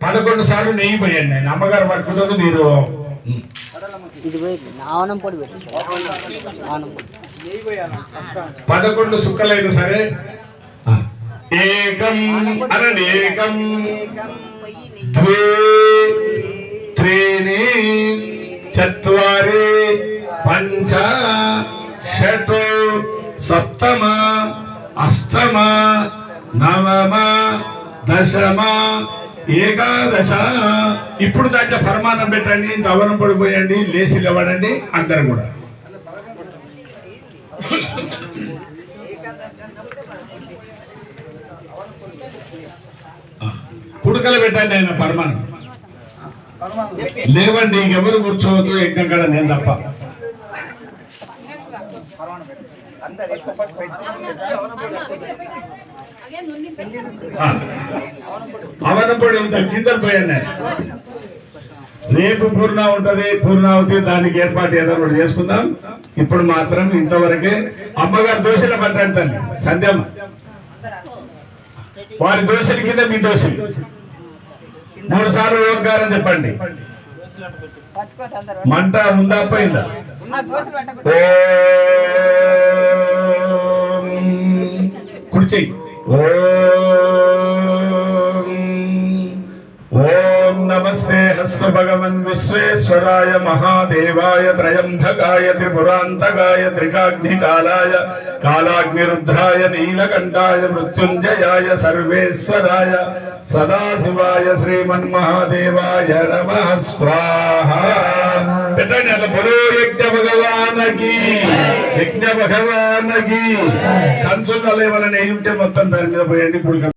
పదకొండు సార్లు నెయ్యి పోయండి నేను అమ్మగారు పట్టుకుంటుంది మీరు పదకొండు సుక్కలైనా సరే. ఏకం అనండి ఏకం. ద్వే త్రీణి చత్వారి పంచ షట్ సప్తమ అష్టమ నవమ దశమ ఏకాదశ. ఇప్పుడు దాంట్లో పరమాన్నం పెట్టండి దవనం పడిపోయండి లేచి లేవడండి అందరు కూడా. కుడుకలు పెట్టండి ఆయన పరమాన్నం. లేవండి ఇంకెవరు కూర్చోవద్దు యజ్ఞం కాడ నేను తప్ప. అవనపొడి పోయండి ఆయన. రేపు పూర్ణ ఉంటది పూర్ణావతి దానికి ఏర్పాటు ఏదైనా చేసుకుందాం. ఇప్పుడు మాత్రం ఇంతవరకే అమ్మగారు దోశల పట్టండి సంధ్యమ్మ. వారి దోశల కింద మీ దోశలు మూడు సార్లు ఓంకారం చెప్పండి. మంట ఉందా పోయిందా ఓం ఇప్పుడు చెయ్యి ఓం నమస్తే హస్త భగవన్ విశ్వేశ్వరాయ మహాదేవాయ త్రయంధకాయ త్రిపురాంతకాయ త్రికాగ్నికాలాయ కాలాగ్నిరుద్రాయ నీలకంఠాయ మృత్యుంజయాయ సర్వేశ్వరాయ సదాశివాయ శ్రీమన్మహాదేవాయ నమ స్వాహ. పెట్టండి అలా బలో యజ్ఞ యజ్ఞ భగవానకి కంచులలో ఏమైనా నెయ్యి ఉంటే మొత్తం దాని మీద పోయండి ఇప్పుడు